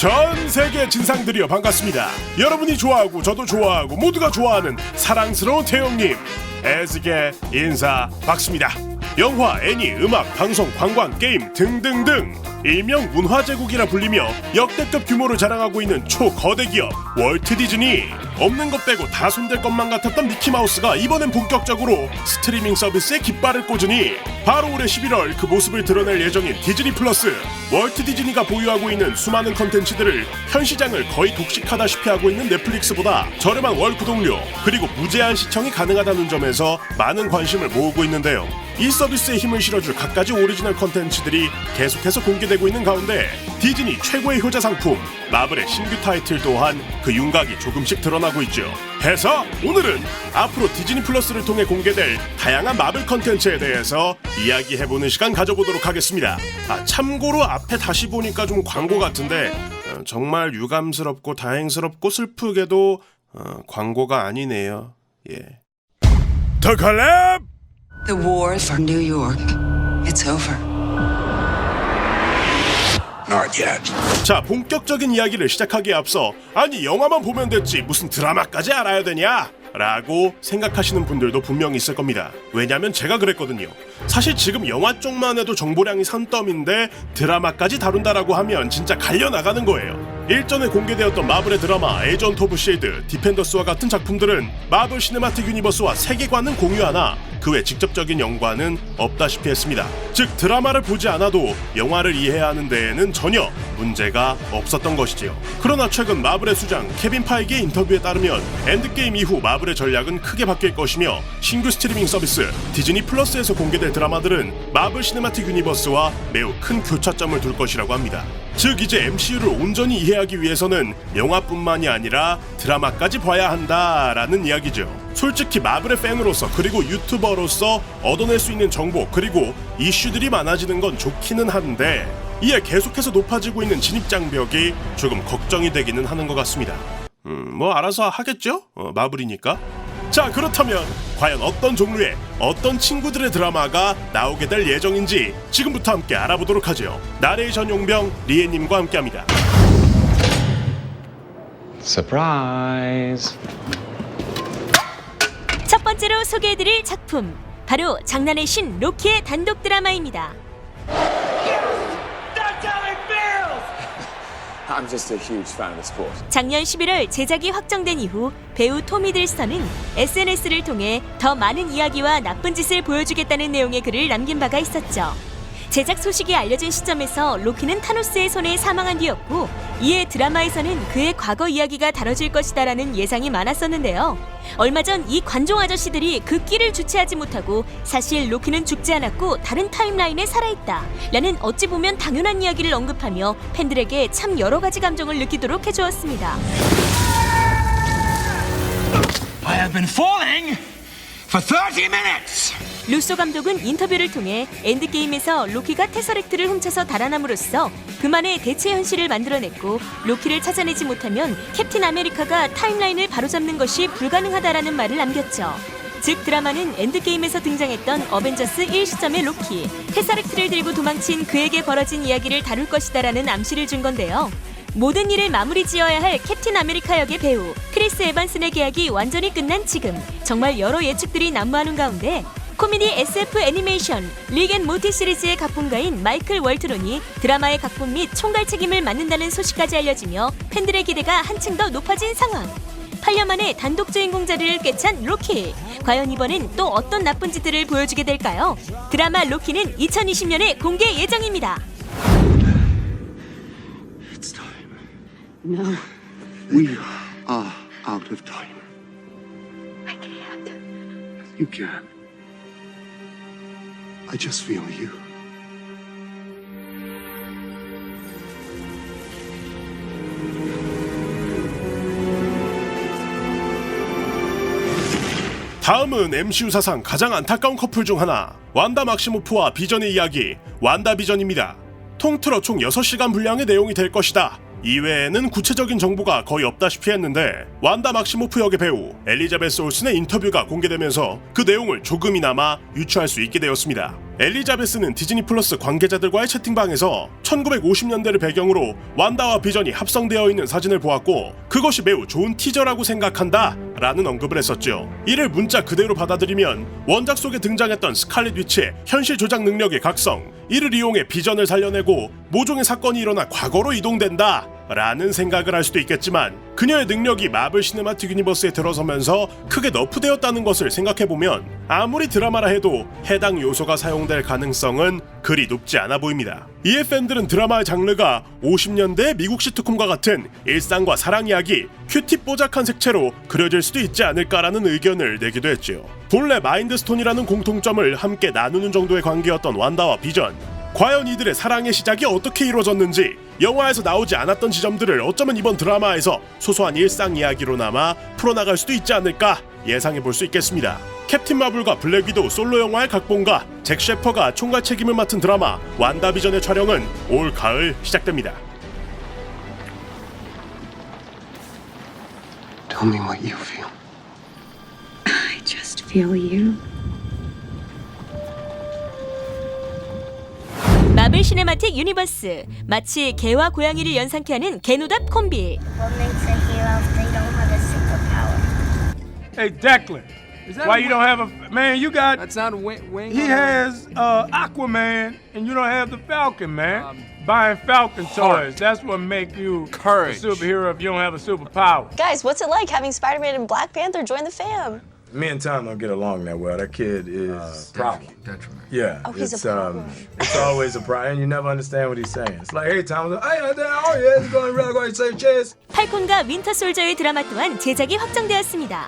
전 세계 진상들이여 반갑습니다. 여러분이 좋아하고 저도 좋아하고 모두가 좋아하는 사랑스러운 태용님 애ዝ게 인사 박습니다. 영화, 애니, 음악, 방송, 관광, 게임 등등등 일명 문화제국이라 불리며 역대급 규모를 자랑하고 있는 초거대 기업 월트 디즈니 없는 것 빼고 다 손댈 것만 같았던 미키마우스가 이번엔 본격적으로 스트리밍 서비스에 깃발을 꽂으니 바로 올해 11월 그 모습을 드러낼 예정인 디즈니 플러스 월트 디즈니가 보유하고 있는 수많은 컨텐츠들을 현 시장을 거의 독식하다시피 하고 있는 넷플릭스보다 저렴한 월 구독료 그리고 무제한 시청이 가능하다는 점에서 많은 관심을 모으고 있는데요. 이 서비스에 힘을 실어줄 갖가지 오리지널 컨텐츠들이 계속해서 공개 되고 있는 가운데 디즈니 최고의 효자 상품 마블의 신규 타이틀 또한 그 윤곽이 조금씩 드러나고 있죠. 해서 오늘은 앞으로 디즈니 플러스를 통해 공개될 다양한 마블 컨텐츠에 대해서 이야기해보는 시간 가져보도록 하겠습니다. 아 참고로 앞에 다시 보니까 좀 광고 같은데 어, 정말 유감스럽고 다행스럽고 슬프게도 어, 광고가 아니네요. 예. 더 칼랩! The war for New York. It's over. Not yet. 자 본격적인 이야기를 시작하기에 앞서 아니 영화만 보면 됐지 무슨 드라마까지 알아야 되냐? 라고 생각하시는 분들도 분명히 있을 겁니다. 왜냐면 제가 그랬거든요. 사실 지금 영화 쪽만 해도 정보량이 산더미인데 드라마까지 다룬다라고 하면 진짜 갈려 나가는 거예요. 일전에 공개되었던 마블의 드라마 에이전트 오브 쉐이드, 디펜더스와 같은 작품들은 마블 시네마틱 유니버스와 세계관은 공유하나 그 외 직접적인 연관은 없다시피 했습니다. 즉 드라마를 보지 않아도 영화를 이해해야 하는 데에는 전혀 문제가 없었던 것이지요. 그러나 최근 마블의 수장 케빈 파이기의 인터뷰에 따르면 엔드게임 이후 마블의 전략은 크게 바뀔 것이며 신규 스트리밍 서비스 디즈니 플러스에서 공개될 드라마들은 마블 시네마틱 유니버스와 매우 큰 교차점을 둘 것이라고 합니다. 즉 이제 MCU를 온전히 이해하기 위해서는 영화뿐만이 아니라 드라마까지 봐야 한다라는 이야기죠. 솔직히 마블의 팬으로서 그리고 유튜버로서 얻어낼 수 있는 정보 그리고 이슈들이 많아지는 건 좋기는 한데 이에 계속해서 높아지고 있는 진입 장벽이 조금 걱정이 되기는 하는 것 같습니다. 음, 뭐 알아서 하겠죠? 어, 마블이니까. 자, 그렇다면 과연 어떤 종류의 어떤 친구들의 드라마가 나오게 될 예정인지 지금부터 함께 알아보도록 하죠. 나레이션 용병 리에님과 함께합니다. Surprise. 첫 번째로 소개해드릴 작품 바로 장난의 신 로키의 단독 드라마입니다. I'm just a huge fan of the sport. 작년 11월 제작이 확정된 이후 배우 토미 딜스턴은 SNS를 통해 더 많은 이야기와 나쁜 짓을 보여주겠다는 내용의 글을 남긴 바가 있었죠. 제작 소식이 알려진 시점에서 로키는 타노스의 손에 사망한 뒤였고 이에 드라마에서는 그의 과거 이야기가 다뤄질 것이다라는 예상이 많았었는데요. 얼마 전 이 관종 아저씨들이 그 끼를 주체하지 못하고 사실 로키는 죽지 않았고 다른 타임라인에 살아있다 라는 어찌 보면 당연한 이야기를 언급하며 팬들에게 참 여러 가지 감정을 느끼도록 해주었습니다. I have been falling for 30 minutes. 루소 감독은 인터뷰를 통해 엔드게임에서 로키가 테서렉트를 훔쳐서 달아남으로써 그만의 대체 현실을 만들어냈고 로키를 찾아내지 못하면 캡틴 아메리카가 타임라인을 바로잡는 것이 불가능하다라는 말을 남겼죠. 즉 드라마는 엔드게임에서 등장했던 어벤져스 1 시점의 로키, 테서렉트를 들고 도망친 그에게 벌어진 이야기를 다룰 것이다라는 암시를 준 건데요. 모든 일을 마무리 지어야 할 캡틴 아메리카 역의 배우 크리스 에반슨의 계약이 완전히 끝난 지금 정말 여러 예측들이 난무하는 가운데 코미디 SF 애니메이션 리겐 모티 시리즈의 각본가인 마이클 월트론이 드라마의 각본 및 총괄 책임을 맡는다는 소식까지 알려지며 팬들의 기대가 한층 더 높아진 상황. 8년 만에 단독 주인공 자리를 꿰찬 로키. 과연 이번엔 또 어떤 나쁜 짓들을 보여주게 될까요? 드라마 로키는 2020년에 공개 예정입니다. It's time. No, We are out of time. I can't. You can. I just feel you. 다음은 MCU 사상 가장 안타까운 커플 중 하나 완다 막시모프와 비전의 이야기 완다 비전입니다. 통틀어 총 6시간 분량의 내용이 될 것이다. 이외에는 구체적인 정보가 거의 없다시피 했는데 완다 막시모프 역의 배우 엘리자베스 올슨의 인터뷰가 공개되면서 그 내용을 조금이나마 유추할 수 있게 되었습니다. 엘리자베스는 디즈니 플러스 관계자들과의 채팅방에서 1950년대를 배경으로 완다와 비전이 합성되어 있는 사진을 보았고 그것이 매우 좋은 티저라고 생각한다 라는 언급을 했었죠. 이를 문자 그대로 받아들이면 원작 속에 등장했던 스칼렛 위치의 현실 조작 능력의 각성, 이를 이용해 비전을 살려내고 모종의 사건이 일어나 과거로 이동된다 라는 생각을 할 수도 있겠지만 그녀의 능력이 마블 시네마틱 유니버스에 들어서면서 크게 너프되었다는 것을 생각해보면 아무리 드라마라 해도 해당 요소가 사용될 가능성은 그리 높지 않아 보입니다. 팬들은 드라마의 장르가 50년대 미국 시트콤과 같은 일상과 사랑 이야기, 큐티 뽀짝한 색채로 그려질 수도 있지 않을까라는 의견을 내기도 했지요. 본래 마인드스톤이라는 공통점을 함께 나누는 정도의 관계였던 완다와 비전, 과연 이들의 사랑의 시작이 어떻게 이루어졌는지 영화에서 나오지 않았던 지점들을 어쩌면 이번 드라마에서 소소한 일상 이야기로 남아 풀어나갈 수도 있지 않을까 예상해 볼 수 있겠습니다. 캡틴 마블과 블랙 위도우 솔로 영화의 각본가 잭 셰퍼가 총괄 책임을 맡은 드라마 완다비전의 촬영은 올 가을 시작됩니다. Tell me what you feel. I just feel you. 마블 시네마틱 유니버스 마치 개와 고양이를 연상케 하는 개노답 콤비 What makes a hero Hey, Declan. that Why a you wing? don't have a man? You got. That's not a wing. wing He on has uh, Aquaman, and you don't have the Falcon, man. Um, Buying Falcon heart. toys. That's what make you Courage. a superhero if you don't have a superpower. Guys, what's it like having Spider-Man and Black Panther join the fam? Me and Tom don't get along that well. That kid is Uh, problem. Detriment. Yeah, Oh, he's a it's um, problem. it's always a problem, and you never understand what he's saying. It's like, hey, Tom, hey, oh yeah, it's going really going to say cheers. 팔콘과 윈터 솔저의 드라마 또한 제작이 확정되었습니다.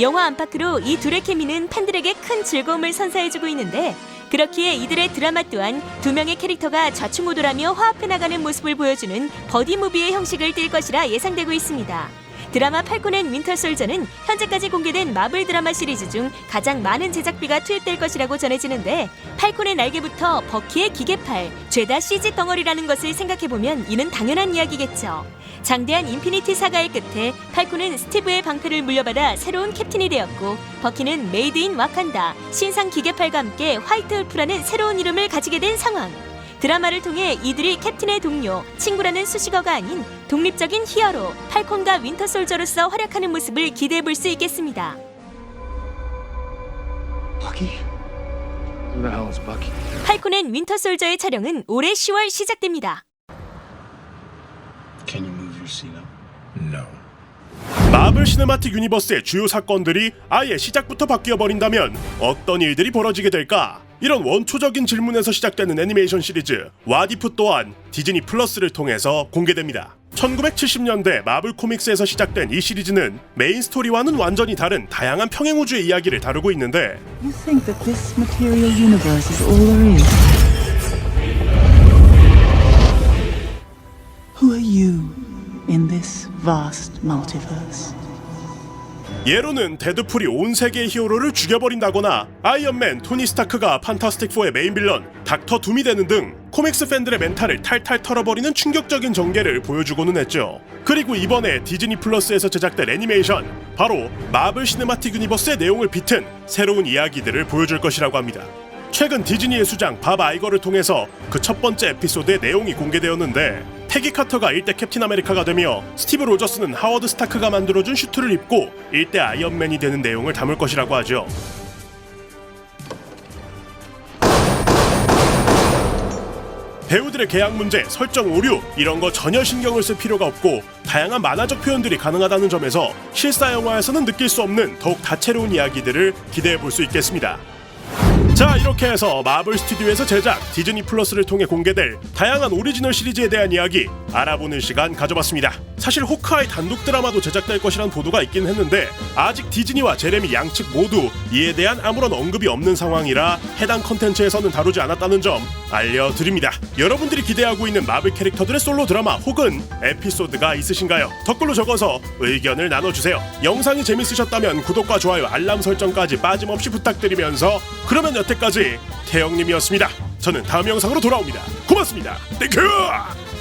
영화 안팎으로 이 둘의 케미는 팬들에게 큰 즐거움을 선사해주고 있는데 그렇기에 이들의 드라마 또한 두 명의 캐릭터가 좌충우돌하며 화합해 나가는 모습을 보여주는 버디 무비의 형식을 띌 것이라 예상되고 있습니다. 드라마 팔콘 앤 윈터 솔저는 현재까지 공개된 마블 드라마 시리즈 중 가장 많은 제작비가 투입될 것이라고 전해지는데 팔콘의 날개부터 버키의 기계팔, 죄다 CG 덩어리라는 것을 생각해보면 이는 당연한 이야기겠죠. 장대한 인피니티 사가의 끝에 팔콘은 스티브의 방패를 물려받아 새로운 캡틴이 되었고 버키는 메이드 인 와칸다, 신상 기계팔과 함께 화이트 울프라는 새로운 이름을 가지게 된 상황. 드라마를 통해 이들이 캡틴의 동료, 친구라는 수식어가 아닌 독립적인 히어로, 팔콘과 윈터 솔저로서 활약하는 모습을 기대해 볼 수 있겠습니다. Bucky? Who the hell is Bucky? 팔콘 앤 윈터 솔저의 촬영은 올해 10월 시작됩니다. Can you No. 마블 시네마틱 유니버스의 주요 사건들이 아예 시작부터 바뀌어 버린다면 어떤 일들이 벌어지게 될까? 이런 원초적인 질문에서 시작되는 애니메이션 시리즈 와디프 또한 디즈니 플러스를 통해서 공개됩니다. 1970년대 마블 코믹스에서 시작된 이 시리즈는 메인 스토리와는 완전히 다른 다양한 평행 우주의 이야기를 다루고 있는데 You think that this material universe is all there is? Who are you in this vast multiverse? 예로는 데드풀이 온 세계의 히어로를 죽여버린다거나 아이언맨, 토니 스타크가 판타스틱4의 메인 빌런, 닥터 둠이 되는 등 코믹스 팬들의 멘탈을 탈탈 털어버리는 충격적인 전개를 보여주고는 했죠. 그리고 이번에 디즈니 플러스에서 제작된 애니메이션, 바로 마블 시네마틱 유니버스의 내용을 비튼 새로운 이야기들을 보여줄 것이라고 합니다. 최근 디즈니의 수장 밥 아이거를 통해서 그 첫 번째 에피소드의 내용이 공개되었는데 패기 카터가 일대 캡틴 아메리카가 되며 스티브 로저스는 하워드 스타크가 만들어준 슈트를 입고 일대 아이언맨이 되는 내용을 담을 것이라고 하죠. 배우들의 계약 문제, 설정 오류 이런 거 전혀 신경을 쓸 필요가 없고 다양한 만화적 표현들이 가능하다는 점에서 실사 영화에서는 느낄 수 없는 더욱 다채로운 이야기들을 기대해 볼 수 있겠습니다. 자 이렇게 해서 마블 스튜디오에서 제작 디즈니 플러스를 통해 공개될 다양한 오리지널 시리즈에 대한 이야기 알아보는 시간 가져봤습니다. 사실 호크아이 단독 드라마도 제작될 것이란 보도가 있긴 했는데 아직 디즈니와 제레미 양측 모두 이에 대한 아무런 언급이 없는 상황이라 해당 컨텐츠에서는 다루지 않았다는 점 알려드립니다. 여러분들이 기대하고 있는 마블 캐릭터들의 솔로 드라마 혹은 에피소드가 있으신가요? 댓글로 적어서 의견을 나눠주세요. 영상이 재밌으셨다면 구독과 좋아요, 알람 설정까지 빠짐없이 부탁드리면서 그러면 여태까지 태영님이었습니다. 저는 다음 영상으로 돌아옵니다. 고맙습니다. 땡큐!